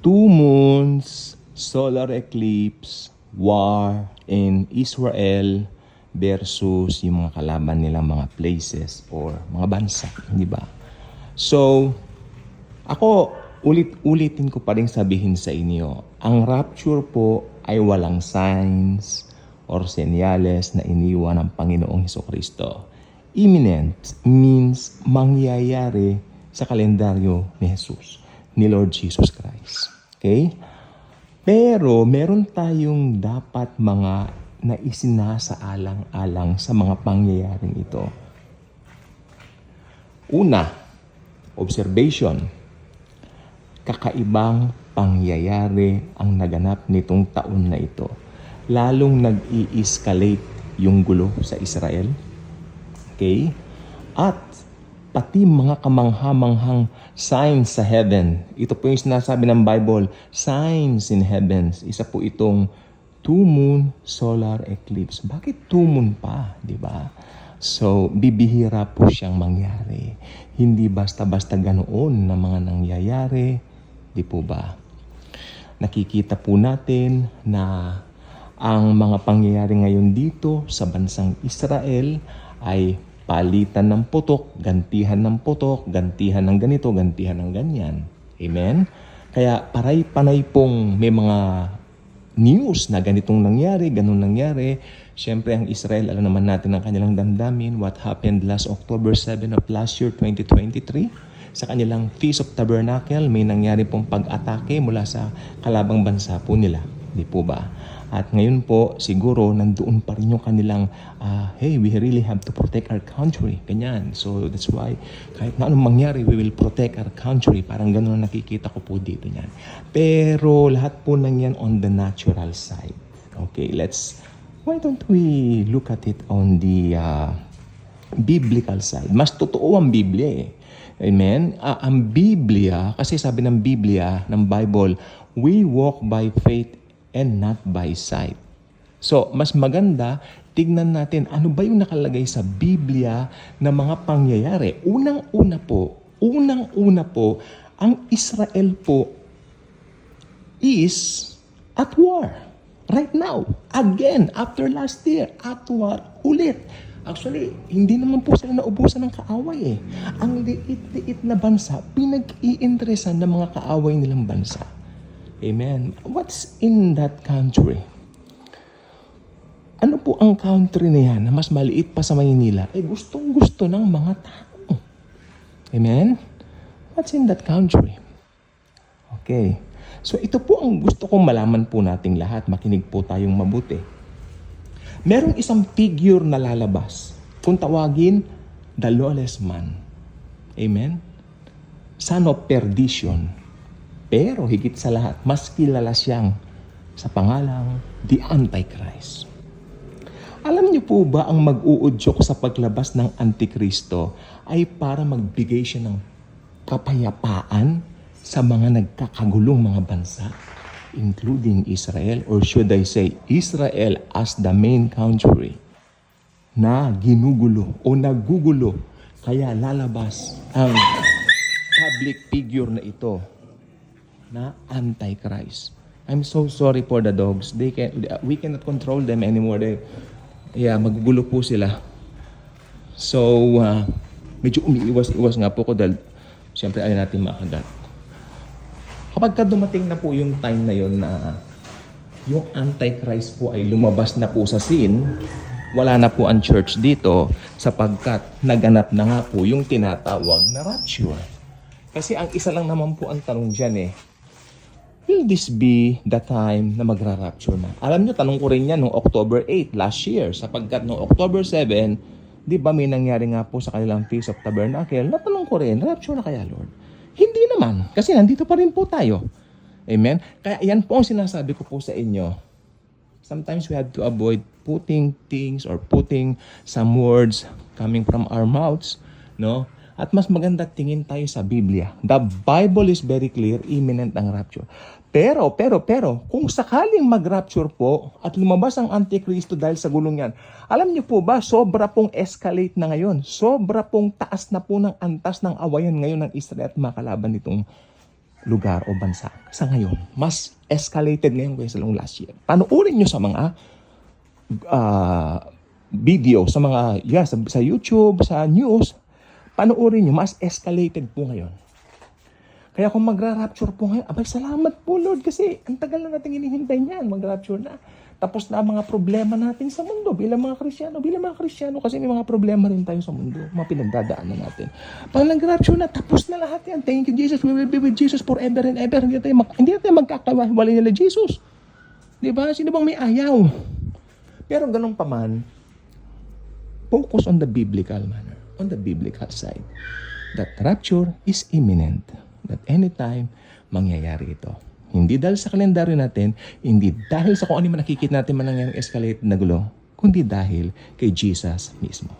two moons, solar eclipse, war in Israel versus yung mga kalaban nilang mga places or mga bansa, di ba? So, ako, ulit-ulitin ko pa rin sabihin sa inyo, ang rapture po ay walang signs or senyales na iniwan ng Panginoong Heso Kristo. Imminent means mangyayari sa kalendaryo ni Jesus, ni Lord Jesus Christ. Okay? Pero meron tayong dapat mga na isinasaalang-alang sa mga pangyayaring ito. Una, observation. Kakaibang pangyayari ang naganap nitong taon na ito. Lalong nag-i-escalate yung gulo sa Israel. Okay? At pati mga kamangha-manghang signs sa heaven. Ito po yung sinasabi ng Bible, signs in heavens. Isa po itong two moon solar eclipse. Bakit two moon pa, di ba? So, bibihira po siyang mangyari. Hindi basta-basta ganoon na mga nangyayari, di po ba? Nakikita po natin na ang mga pangyayari ngayon dito sa bansang Israel ay palitan ng putok, gantihan ng putok, gantihan ng ganito, gantihan ng ganyan. Amen? Kaya paray-panay pong may mga news na ganitong nangyari, ganun nangyari. Siyempre, ang Israel, alam naman natin ang kanilang damdamin. What happened last October 7 of last year, 2023? Sa kanilang Feast of Tabernacle, may nangyari pong pag-atake mula sa kalabang bansa po nila. Di po ba? At ngayon po, siguro, nandoon pa rin yung kanilang, ah, hey, we really have to protect our country. Ganyan. So, that's why, kahit na anong mangyari, we will protect our country. Parang ganun ang nakikita ko po dito niyan. Pero, lahat po nang yan on the natural side. Okay, let's, why don't we look at it on the ah, biblical side? Mas totoo ang Biblia eh. Amen? Ah, ang Biblia, kasi sabi ng Biblia, ng Bible, we walk by faith and not by sight. So, mas maganda, tignan natin ano ba yung nakalagay sa Biblia na mga pangyayari. Unang-una po, unang-una po, ang Israel po is at war. Right now. Again, after last year, at war ulit. Actually, hindi naman po sila naubusan ng kaaway eh. Ang liit-liit na bansa, pinag-iinteresan ng mga kaaway nilang bansa. Amen. What's in that country? Ano po ang country na yan na mas maliit pa sa Maynila? Eh gustong gusto ng mga tao. Amen? What's in that country? Okay. So ito po ang gusto kong malaman po nating lahat. Makinig po tayong mabuti. Merong isang figure na lalabas. Kung tawagin, the lawless man. Amen? Son of perdition. Pero higit sa lahat, mas kilala siyang sa pangalang The Antichrist. Alam niyo po ba ang mag-uudyok sa paglabas ng Antikristo ay para magbigay siya ng kapayapaan sa mga nagkakagulong mga bansa, including Israel, or should I say, Israel as the main country na ginugulo o nagugulo. Kaya lalabas ang public figure na ito na Antichrist. I'm so sorry for the dogs. They can, we cannot control them anymore. They, yeah, magugulo po sila. So, uh, medyo umiiwas-iwas nga po ko dahil siyempre ayaw natin makagat. Kapag ka dumating na po yung time na yon na yung Antichrist po ay lumabas na po sa scene, wala na po ang church dito sapagkat naganap na nga po yung tinatawag na rapture. Kasi ang isa lang naman po ang tanong dyan eh, will this be the time na magra-rapture na? Alam nyo, tanong ko rin yan noong October 8 last year sapagkat noong October 7, di ba may nangyari nga po sa kanilang Feast of Tabernacle, natanong ko rin, rapture na kaya Lord? Hindi naman, kasi nandito pa rin po tayo. Amen? Kaya yan po ang sinasabi ko po sa inyo. Sometimes we have to avoid putting things or putting some words coming from our mouths, no? At mas maganda tingin tayo sa Biblia. The Bible is very clear, imminent ang rapture. Pero, pero, pero, kung sakaling mag-rapture po at lumabas ang Antikristo dahil sa gulong yan, alam niyo po ba, sobra pong escalate na ngayon. Sobra pong taas na po ng antas ng awayan ngayon ng Israel at makalaban nitong lugar o bansa sa ngayon. Mas escalated ngayon kaysa long last year. Panoorin nyo sa mga ah, video, sa mga, yeah, sa, sa YouTube, sa news, panoorin nyo, mas escalated po ngayon. Kaya kung magra-rapture po ngayon, abay salamat po Lord kasi ang tagal na natin hinihintay niyan, mag-rapture na. Tapos na ang mga problema natin sa mundo bilang mga Kristiyano, bilang mga Kristiyano kasi may mga problema rin tayo sa mundo, mga pinagdadaanan natin. Pag nag-rapture na, tapos na lahat yan. Thank you Jesus, we will be with Jesus forever and ever. Hindi tayo, mag, hindi tayo magkakawalay nila Jesus. Di ba? Sino bang may ayaw? Pero ganun pa man, focus on the biblical manner, on the biblical side. That rapture is imminent. That anytime, mangyayari ito. Hindi dahil sa kalendaryo natin, hindi dahil sa kung ano man nakikita natin man nangyaring escalate na gulo, kundi dahil kay Jesus mismo.